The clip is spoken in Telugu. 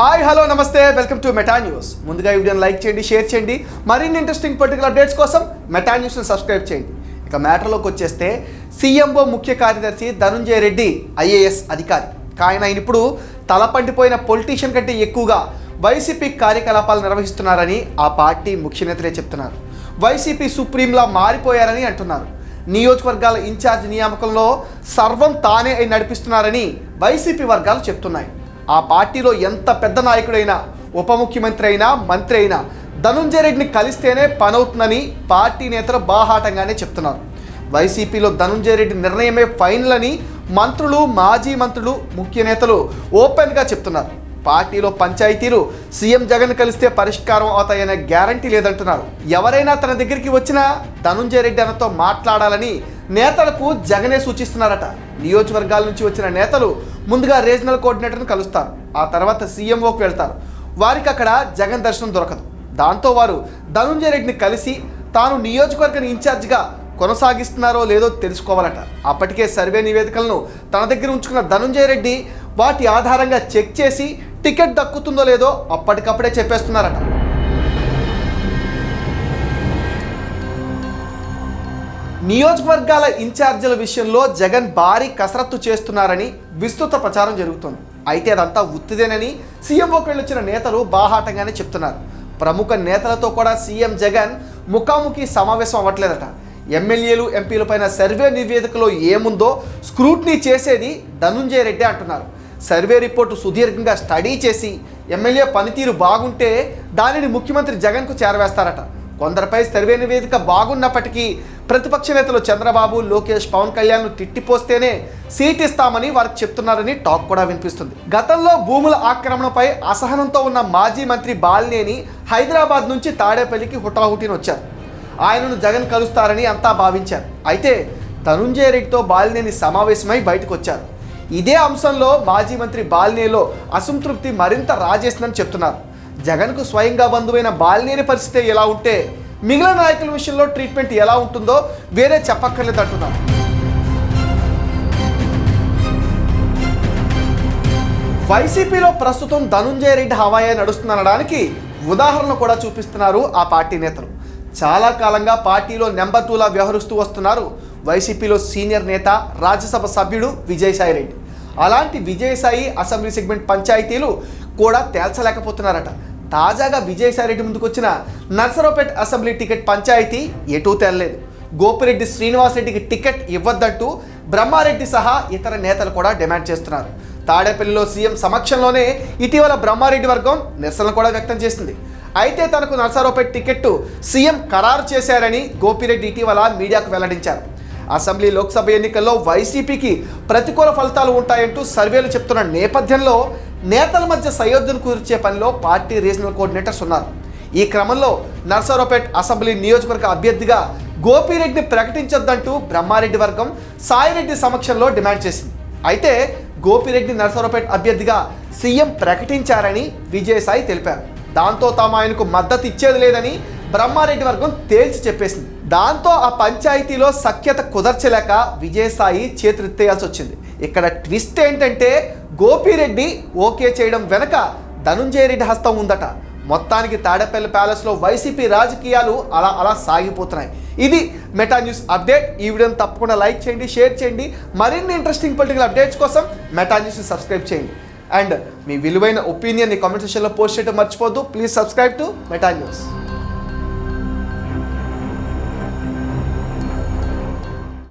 హాయ్ హలో నమస్తే. Welcome to Meta news. ముందుగా ఈ వీడియోని లైక్ చేయండి షేర్ చేయండి. మరిన్ని ఇంట్రెస్టింగ్ పర్టికులర్ అప్డేట్స్ కోసం మెటా న్యూస్ని సబ్స్క్రైబ్ చేయండి. ఇక మ్యాటర్లోకి వచ్చేస్తే సీఎంఓ ముఖ్య కార్యదర్శి ధనుంజయ రెడ్డి ఐఏఎస్ అధికారి. ఆయన ఆయన ఇప్పుడు తలపండిపోయిన పొలిటీషియన్ కంటే ఎక్కువగా వైసీపీ కార్యకలాపాలు నిర్వహిస్తున్నారని ఆ పార్టీ ముఖ్య నేతలే చెప్తున్నారు. వైసీపీ సుప్రీంలా మారిపోయారని అంటున్నారు. నియోజకవర్గాల ఇన్ఛార్జ్ నియామకంలో సర్వం తానే అయి నడిపిస్తున్నారని వైసీపీ వర్గాలు చెప్తున్నాయి. ఆ పార్టీలో ఎంత పెద్ద నాయకుడైనా ఉప ముఖ్యమంత్రి అయినా మంత్రి అయినా ధనుంజయ రెడ్డిని కలిస్తేనే పనవుతుందని పార్టీ నేతలు బాహాటంగానే చెప్తున్నారు. వైసీపీలో ధనుంజయ రెడ్డి నిర్ణయమే ఫైనల్ అని మంత్రులు మాజీ మంత్రులు ముఖ్య నేతలు ఓపెన్గా చెప్తున్నారు. పార్టీలో పంచాయతీలు సీఎం జగన్ కలిస్తే పరిష్కారం అవుతాయనే గ్యారంటీ లేదంటున్నారు. ఎవరైనా తన దగ్గరికి వచ్చినా ధనుంజయ రెడ్డి అన్నతో మాట్లాడాలని నేతలకు జగనే సూచిస్తున్నారట. నియోజకవర్గాల నుంచి వచ్చిన నేతలు ముందుగా రీజనల్ కోఆర్డినేటర్ను కలుస్తారు. ఆ తర్వాత సీఎంఓకి వెళ్తారు. వారికి అక్కడ జగన్ దర్శనం దొరకదు. దాంతో వారు ధనుంజయ రెడ్డిని కలిసి తాను నియోజకవర్గం ఇన్ఛార్జిగా కొనసాగిస్తున్నారో లేదో తెలుసుకోవాలట. అప్పటికే సర్వే నివేదికలను తన దగ్గర ఉంచుకున్న ధనుంజయ రెడ్డి వాటి ఆధారంగా చెక్ చేసి టికెట్ దక్కుతుందో లేదో అప్పటికప్పుడే చెప్పేస్తున్నారట. నియోజకవర్గాల ఇన్ఛార్జీల విషయంలో జగన్ భారీ కసరత్తు చేస్తున్నారని విస్తృత ప్రచారం జరుగుతోంది. అయితే అదంతా ఉత్తిదేనని సీఎంఓకి వెళ్ళొచ్చిన నేతలు బాహాటంగానే చెప్తున్నారు. ప్రముఖ నేతలతో కూడా సీఎం జగన్ ముఖాముఖి సమావేశం అవ్వట్లేదట. ఎమ్మెల్యేలు ఎంపీలపైన సర్వే నివేదికలో ఏముందో స్క్రూట్నీ చేసేది ధనుంజయ రెడ్డి అంటున్నారు. సర్వే రిపోర్టు సుదీర్ఘంగా స్టడీ చేసి ఎమ్మెల్యే పనితీరు బాగుంటే దానిని ముఖ్యమంత్రి జగన్కు చేరవేస్తారట. కొందరిపై సర్వే నివేదిక బాగున్నప్పటికీ ప్రతిపక్ష నేతలు చంద్రబాబు లోకేష్ పవన్ కళ్యాణ్ను తిట్టిపోస్తేనే సీట్ ఇస్తామని వారికి చెప్తున్నారని టాక్ కూడా వినిపిస్తుంది. గతంలో భూముల ఆక్రమణపై అసహనంతో ఉన్న మాజీ మంత్రి బాలినేని హైదరాబాద్ నుంచి తాడేపల్లికి హుటాహుటిన వచ్చారు. ఆయనను జగన్ కలుస్తారని అంతా భావించారు. అయితే ధనుంజయ రెడ్డితో బాలినేని సమావేశమై బయటకు వచ్చారు ఇదే అంశంలో మాజీ మంత్రి బాలినేలో అసంతృప్తి మరింత రాజేసిందని చెప్తున్నారు. జగన్కు స్వయంగా బంధువైన బాలినేని పరిస్థితి ఎలా ఉంటే మిగిలిన నాయకుల విషయంలో ట్రీట్మెంట్ ఎలా ఉంటుందో వేరే చెప్పక్కర్లేదు అంటున్నారు వైసీపీలో ప్రస్తుతం ధనుంజయ రెడ్డి హవాయే నడుస్తుందనడానికి ఉదాహరణ కూడా చూపిస్తున్నారు ఆ పార్టీ నేతలు. చాలా కాలంగా పార్టీలో నెంబర్ టూలా వ్యవహరిస్తూ వస్తున్నారు వైసీపీలో సీనియర్ నేత రాజ్యసభ సభ్యుడు విజయసాయి రెడ్డి. అలాంటి విజయసాయి అసెంబ్లీ సెగ్మెంట్ పంచాయతీలు కూడా తేల్చలేకపోతున్నారట. తాజాగా విజయసాయి రెడ్డి ముందుకు వచ్చిన నర్సరావుపేట అసెంబ్లీ టికెట్ పంచాయతీ ఎటూ తేలలేదు. గోపిరెడ్డి శ్రీనివాసరెడ్డికి టికెట్ ఇవ్వద్దంటూ బ్రహ్మారెడ్డి సహా ఇతర నేతలు కూడా డిమాండ్ చేస్తున్నారు. తాడేపల్లిలో సీఎం సమక్షంలోనే ఇటీవల బ్రహ్మారెడ్డి వర్గం నిరసనలు కూడా వ్యక్తం చేసింది. అయితే తనకు నర్సారావుపేట టికెట్టు సీఎం ఖరారు చేశారని గోపిరెడ్డి ఇటీవల మీడియాకు వెల్లడించారు. అసెంబ్లీ లోక్సభ ఎన్నికల్లో వైసీపీకి ప్రతికూల ఫలితాలు ఉంటాయంటూ సర్వేలు చెప్తున్న నేపథ్యంలో నేతల మధ్య సయోధ్యను కుదిర్చే పనిలో పార్టీ రీజనల్ కోఆర్డినేటర్స్ ఉన్నారు. ఈ క్రమంలో నర్సారావుపేట అసెంబ్లీ నియోజకవర్గ అభ్యర్థిగా గోపిరెడ్డిని ప్రకటించొద్దంటూ బ్రహ్మారెడ్డి వర్గం సాయిరెడ్డి సమక్షంలో డిమాండ్ చేసింది. అయితే గోపిరెడ్డి నర్సరావుపేట అభ్యర్థిగా సీఎం ప్రకటించారని విజయసాయి తెలిపారు. దాంతో తాము ఆయనకు మద్దతు ఇచ్చేది లేదని బ్రహ్మారెడ్డి వర్గం తేల్చి చెప్పేసింది. దాంతో ఆ పంచాయతీలో సఖ్యత కుదర్చలేక విజయసాయి చేతులెత్తేయాల్సి వచ్చింది. ఇక్కడ ట్విస్ట్ ఏంటంటే గోపిరెడ్డి ఓకే చేయడం వెనక ధనుంజయరెడ్డి హస్తం ఉందట. మొత్తానికి తాడేపల్లి ప్యాలెస్లో వైసీపీ రాజకీయాలు అలా అలా సాగిపోతున్నాయి. ఇది మెటా న్యూస్ అప్డేట్. ఈ వీడియోని తప్పకుండా లైక్ చేయండి షేర్ చేయండి. మరిన్ని ఇంట్రెస్టింగ్ పొలిటికల్ అప్డేట్స్ కోసం మెటా న్యూస్ని సబ్స్క్రైబ్ చేయండి. అండ్ మీ విలువైన ఒపీనియన్ని కామెంట్ సెక్షన్లో పోస్ట్ చేయడం మర్చిపోద్దు please subscribe to Meta news.